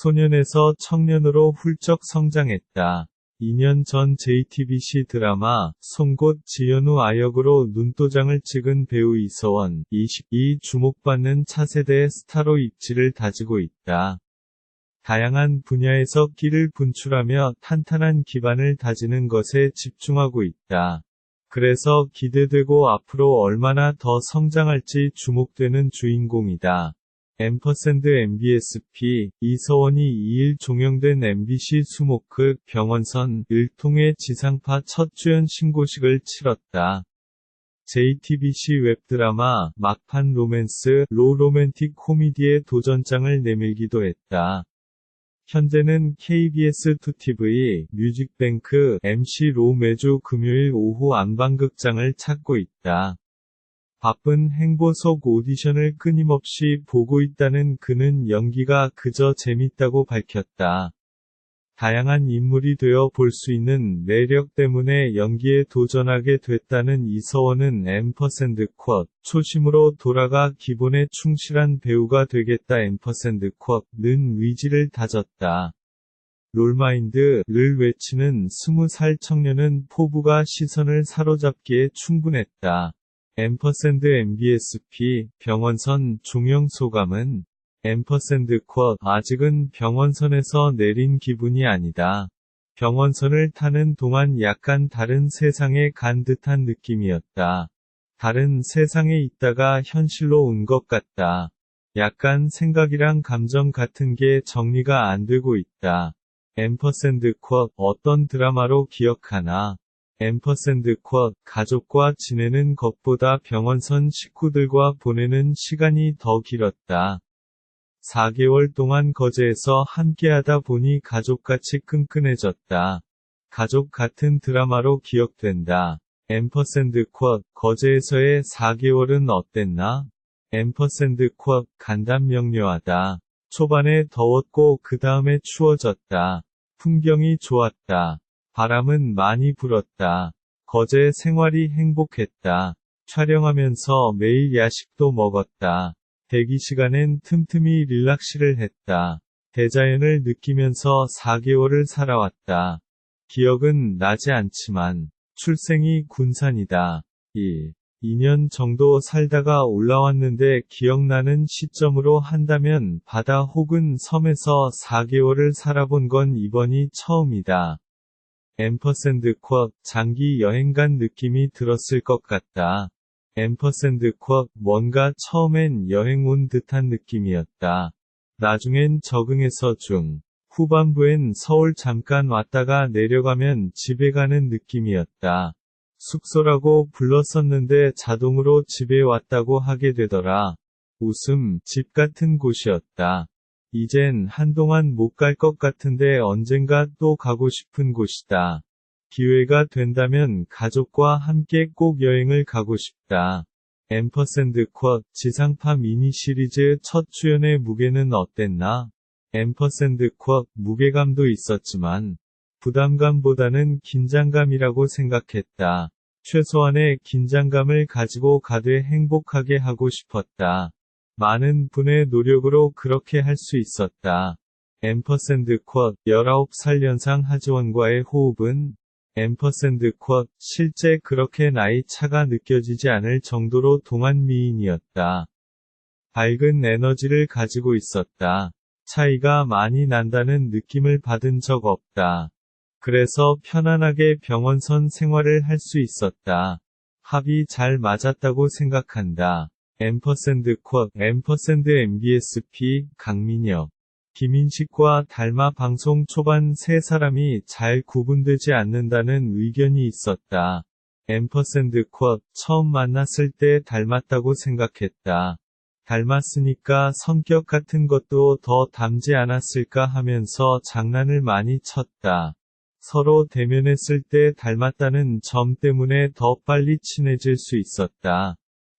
소년에서 청년으로 훌쩍 성장했다. 2년 전 JTBC 드라마 송곳 지연우 아역으로 눈도장을 찍은 배우 이서원 22 주목받는 차세대의 스타로 입지를 다지고 있다. 다양한 분야에서 끼를 분출하며 탄탄한 기반을 다지는 것에 집중하고 있다. 그래서 기대되고 앞으로 얼마나 더 성장할지 주목되는 주인공이다. 앰퍼샌드 MBSP 이서원이 2일 종영된 MBC 수목크 병원선 을 통해 지상파 첫 주연 신고식을 치렀다. JTBC 웹드라마 막판 로맨스 로 로맨틱 코미디의 도전장을 내밀기도 했다. 현재는 KBS2TV 뮤직뱅크 MC로 매주 금요일 오후 안방극장을 찾고 있다. 바쁜 행보 속 오디션을 끊임없이 보고 있다는 그는 연기가 그저 재밌다고 밝혔다. 다양한 인물이 되어 볼 수 있는 매력 때문에 연기에 도전하게 됐다는 이서원은 앰퍼샌드 쿼 초심으로 돌아가 기본에 충실한 배우가 되겠다 앰퍼샌드 쿼는 의지를 다졌다. 롤마인드를 외치는 스무 살 청년은 포부가 시선을 사로잡기에 충분했다. 앰퍼샌드 MBSP 병원선 종영 소감은 앰퍼샌드 쿼 아직은 병원선에서 내린 기분이 아니다. 병원선을 타는 동안 약간 다른 세상에 간 듯한 느낌이었다. 다른 세상에 있다가 현실로 온 것 같다. 약간 생각이랑 감정 같은 게 정리가 안 되고 있다. 앰퍼샌드 쿼 어떤 드라마로 기억하나? 앰퍼샌드 쿼 가족과 지내는 것보다 병원선 식구들과 보내는 시간이 더 길었다. 4개월 동안 거제에서 함께하다 보니 가족같이 끈끈해졌다. 가족 같은 드라마로 기억된다. 앰퍼샌드 쿼 거제에서의 4개월은 어땠나? 앰퍼샌드 쿼 간단 명료하다. 초반에 더웠고 그 다음에 추워졌다. 풍경이 좋았다. 바람은 많이 불었다. 거제 생활이 행복했다. 촬영하면서 매일 야식도 먹었다. 대기 시간엔 틈틈이 릴락시를 했다. 대자연을 느끼면서 4개월을 살아왔다. 기억은 나지 않지만 출생이 군산이다. 1. 2년 정도 살다가 올라왔는데 기억나는 시점으로 한다면 바다 혹은 섬에서 4개월을 살아본 건 이번이 처음이다. 앰퍼샌드 쿼 장기 여행 간 느낌이 들었을 것 같다. 앰퍼샌드 쿼 뭔가 처음엔 여행 온 듯한 느낌이었다. 나중엔 적응해서 중. 후반부엔 서울 잠깐 왔다가 내려가면 집에 가는 느낌이었다. 숙소라고 불렀었는데 자동으로 집에 왔다고 하게 되더라. 웃음, 집 같은 곳이었다. 이젠 한동안 못 갈 것 같은데 언젠가 또 가고 싶은 곳이다. 기회가 된다면 가족과 함께 꼭 여행을 가고 싶다. 앰퍼샌드 쿼 지상파 미니 시리즈 첫 출연의 무게는 어땠나? 앰퍼샌드 쿼 무게감도 있었지만 부담감보다는 긴장감이라고 생각했다. 최소한의 긴장감을 가지고 가되 행복하게 하고 싶었다. 많은 분의 노력으로 그렇게 할 수 있었다. 앰퍼샌드 쿼 19살 연상 하지원과의 호흡은 앰퍼샌드 쿼 실제 그렇게 나이 차가 느껴지지 않을 정도로 동안 미인이었다. 밝은 에너지를 가지고 있었다. 차이가 많이 난다는 느낌을 받은 적 없다. 그래서 편안하게 병원선 생활을 할 수 있었다. 합이 잘 맞았다고 생각한다. 앰퍼샌드 쿼 앰퍼샌드 MBSP 강민혁 김인식과 닮아 방송 초반 세 사람이 잘 구분되지 않는다는 의견이 있었다. 앰퍼샌드 쿼 처음 만났을 때 닮았다고 생각했다. 닮았으니까 성격 같은 것도 더 닮지 않았을까 하면서 장난을 많이 쳤다. 서로 대면했을 때 닮았다는 점 때문에 더 빨리 친해질 수 있었다.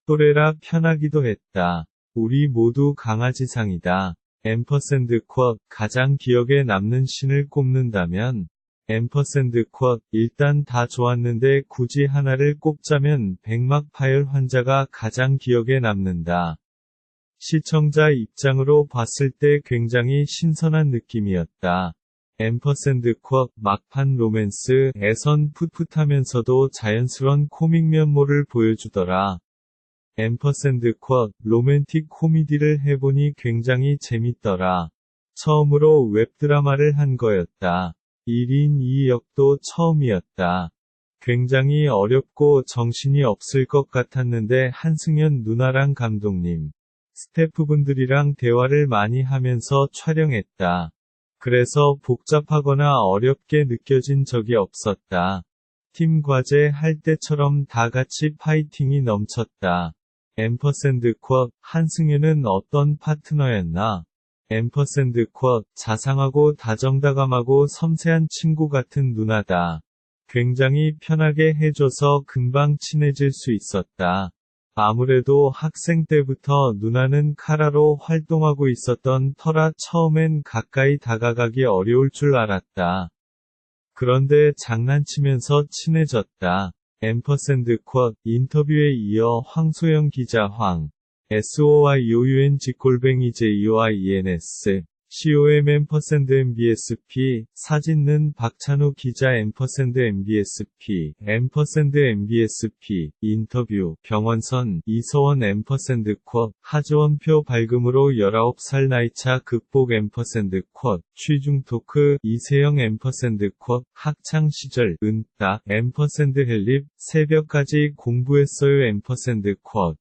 또래라 편하기도 했다. 우리 모두 강아지상이다. 앰퍼샌드 쿼 가장 기억에 남는 신을 꼽는다면 앰퍼샌드 쿼 일단 다 좋았는데 굳이 하나를 꼽자면 백막 파열 환자가 가장 기억에 남는다. 시청자 입장으로 봤을 때 굉장히 신선한 느낌이었다. 앰퍼샌드 쿼 막판 로맨스에선 풋풋하면서도 자연스런 코믹 면모를 보여주더라. 앰퍼샌드 쿼 로맨틱 코미디를 해보니 굉장히 재밌더라. 처음으로 웹드라마를 한 거였다. 1인 2역도 처음이었다. 굉장히 어렵고 정신이 없을 것 같았는데 한승연 누나랑 감독님, 스태프분들이랑 대화를 많이 하면서 촬영했다. 그래서 복잡하거나 어렵게 느껴진 적이 없었다. 팀 과제 할 때처럼 다 같이 파이팅이 넘쳤다. 앰퍼샌드 쿼 한승연은 어떤 파트너였나? 앰퍼샌드 쿼 자상하고 다정다감하고 섬세한 친구 같은 누나다. 굉장히 편하게 해줘서 금방 친해질 수 있었다. 아무래도 학생 때부터 누나는 카라로 활동하고 있었던 터라 처음엔 가까이 다가가기 어려울 줄 알았다. 그런데 장난치면서 친해졌다. 앰퍼샌드 쿼 인터뷰에 이어 황소영 기자 황 SOYOUN 직골뱅이 JOIENS COM MBSP 사진는 박찬호 기자 MBSP MBSP 인터뷰 병원선 이서원 쿼 하지원표 발금으로 19살 나이차 극복 쿼 취중 토크 이세영 쿼 학창 시절 은따 앰퍼샌드 헬립 새벽까지 공부했어요 쿼